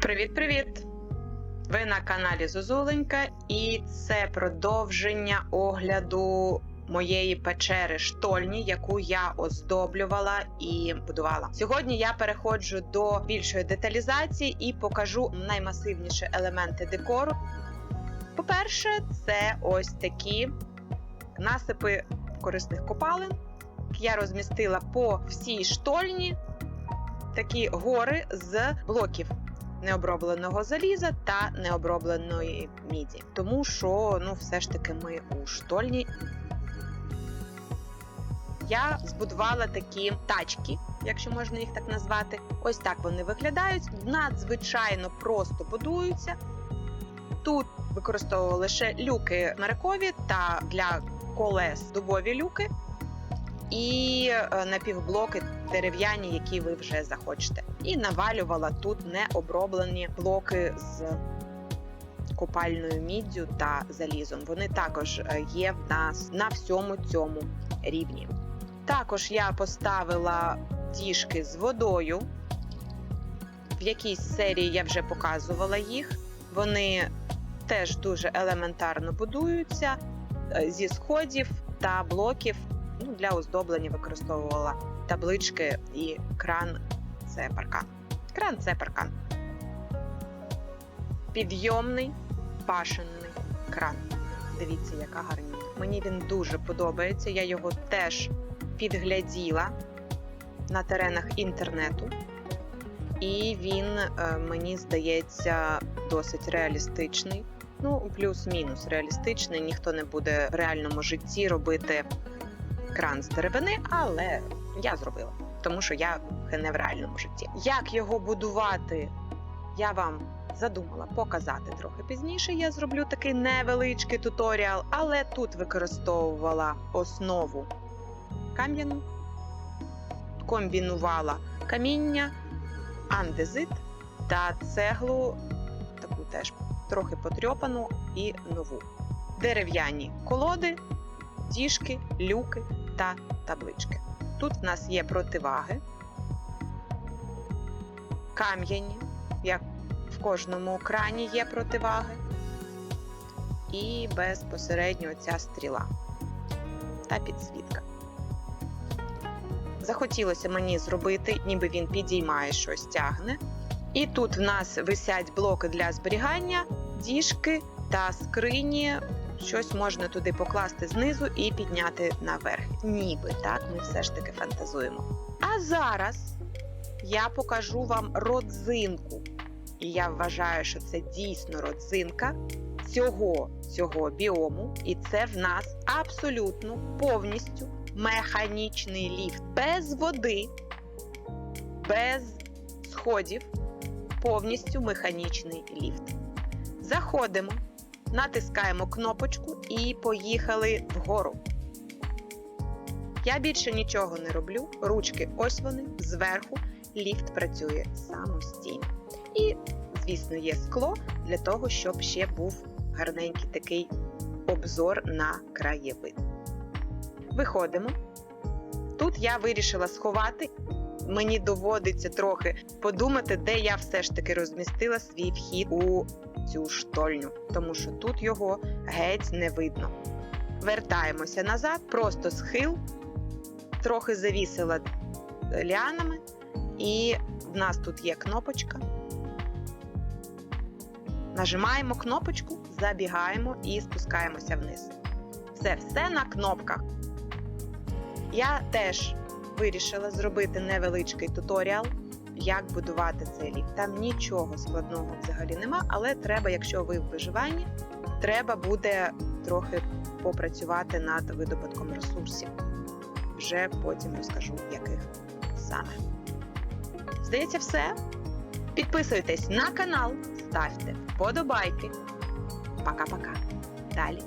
Привіт-привіт! Ви на каналі Зозуленька, і це продовження огляду моєї печери штольні, яку я оздоблювала і будувала. Сьогодні я переходжу до більшої деталізації і покажу наймасивніші елементи декору. По-перше, це ось такі насипи корисних копалин. Я розмістила по всій штольні такі гори з блоків необробленого заліза та необробленої міді. Тому що, ну, все ж таки, ми у штольні. Я збудувала такі тачки, якщо можна їх так назвати. Ось так вони виглядають. Надзвичайно просто будуються. Тут використовували лише люки смирикові та для колес дубові люки. І е, напівблоки дерев'яні, які ви вже захочете. І навалювала тут необроблені блоки з купальною міддю та залізом. Вони також е, є в нас на всьому цьому рівні. Також я поставила діжки з водою. В якійсь серії я вже показувала їх. Вони теж дуже елементарно будуються е, зі сходів та блоків. Ну, для оздоблення використовувала таблички і кран це паркан. Кран це паркан. Підйомний башенний кран. Дивіться, яка гарніня. Мені він дуже подобається. Я його теж підгляділа на теренах інтернету. І він, е, мені здається, досить реалістичний. Ну, плюс-мінус реалістичний. Ніхто не буде в реальному житті робити кран з деревини, але я зробила, тому що я не в реальному житті. Як його будувати, я вам задумала показати трохи пізніше. Я зроблю такий невеличкий туторіал, але тут використовувала основу кам'яну, комбінувала каміння, андезит та цеглу, таку теж трохи потрьопану і нову. Дерев'яні колоди, діжки, люки та таблички. Тут в нас є противаги, кам'яні, як в кожному крані є противаги, і безпосередньо ця стріла та підсвітка. Захотілося мені зробити, ніби він підіймає щось тягне. І тут в нас висять блоки для зберігання, діжки та скрині. Щось можна туди покласти знизу і підняти наверх. Ніби так, ми все ж таки фантазуємо. А зараз я покажу вам родзинку. І я вважаю, що це дійсно родзинка цього, цього біому. І це в нас абсолютно повністю механічний ліфт. Без води, без сходів, повністю механічний ліфт. Заходимо, натискаємо кнопочку і поїхали вгору. Я більше нічого не роблю. Ручки ось вони, зверху ліфт працює самостійно. І, звісно, є скло для того, щоб ще був гарненький такий обзор на краєвид. Виходимо. Тут я вирішила сховати. Мені доводиться трохи подумати, де я все ж таки розмістила свій вхід у цю штольню, тому що тут його геть не видно. Вертаємося назад, просто схил, трохи завісила ліанами, і в нас тут є кнопочка. Нажимаємо кнопочку, забігаємо і спускаємося вниз. Все, все на кнопках. Я теж вирішила зробити невеличкий туторіал, як будувати цей ліфт. Там нічого складного взагалі нема, але треба, якщо ви в виживанні, треба буде трохи попрацювати над видобутком ресурсів. Вже потім розкажу, яких саме. Здається, все. Підписуйтесь на канал, ставте вподобайки. Пока-пока. Далі